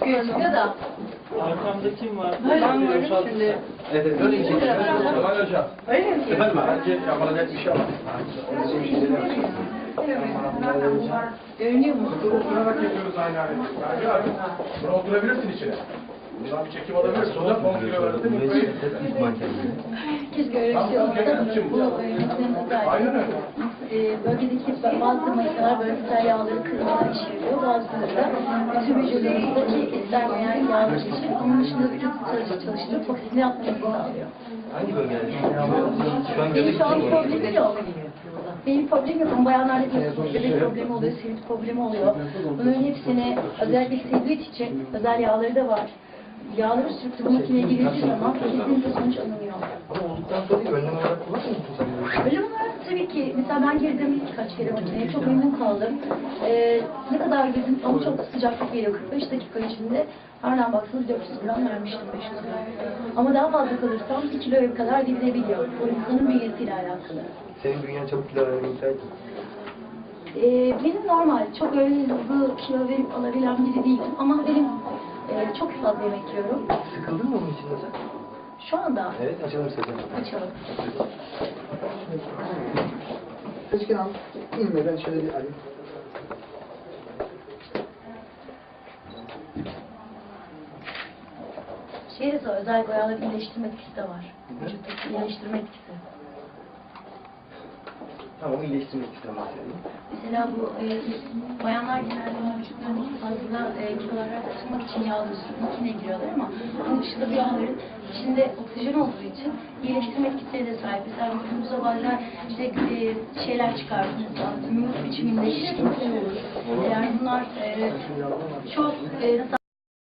çıkıyor da. Arkamda kim var? Ben varım şimdi. Evet, öyle şey. Kemal Hocam. Öyle mi? Efendim bence yapılacak bir şey var. Bizim bir şey var. Görünüyor mu? Oturarak yapıyoruz aynı aynı. Buna oturabilirsin içine. Buradan bir çekim alabilirsin. Buradan 10 kilo verdi. Keşke öyle bir şey olsa bunu gayet. Aynen öyle. Ee, bölgedeki bazı mayıklar bölgesel yağları kırmaya işe yarıyor. Bazıları da tüm vücudumuzdaki istenmeyen yağlar için onun dışında vücut çalışı çalıştırıp fokusunu yapmamızı sağlıyor. Hangi bölgelerde? Şu an Benim şu an problemim yok. Benim problemim yok ama bayanlarda bir bebek problemi oluyor, sivilce problemi oluyor. Bunların hepsini özellikle selülit için özel yağları da var. Yağları sürüp de bu makineye girildiği zaman kesinlikle sonuç alınıyor. Mesela ben girdim birkaç kere makineye çok memnun kaldım. Ee, ne kadar girdim ama çok sıcaklık geliyor 45 dakika içinde. Nereden baksanız 400 gram vermiştim 500 gram. Ama daha fazla kalırsam 1 kiloya kadar gidebiliyor. O insanın bünyesiyle alakalı. Senin bünyen çabuk kilo vermeye müsait mi? Ee, benim normal, çok öyle hızlı kilo verip alabilen biri değilim. Ama benim e, çok fazla yemek yiyorum. Sıkıldın mı onun içinde sen? Şu anda Evet, açalım istedim. açalım. Seçkin al. İnme ben şöyle bir alayım. Şey de özel boyaları iyileştirme etkisi de var. Vücuttaki iyileştirme etkisi. Tamam, iyileştirmek istedim bahsedeyim. Mesela bu e, bayanlar genelde vücutlarını fazla e, kilolara tutmak için yağlı sürüp makineye giriyorlar ama bunun dışında bu yağların içinde oksijen olduğu için iyileştirme etkisine de sahip. Mesela vücudumuza bazen işte e, şeyler çıkar mesela yumruk biçiminde şişkinlikler olur. Yani bunlar e, çok e, nasıl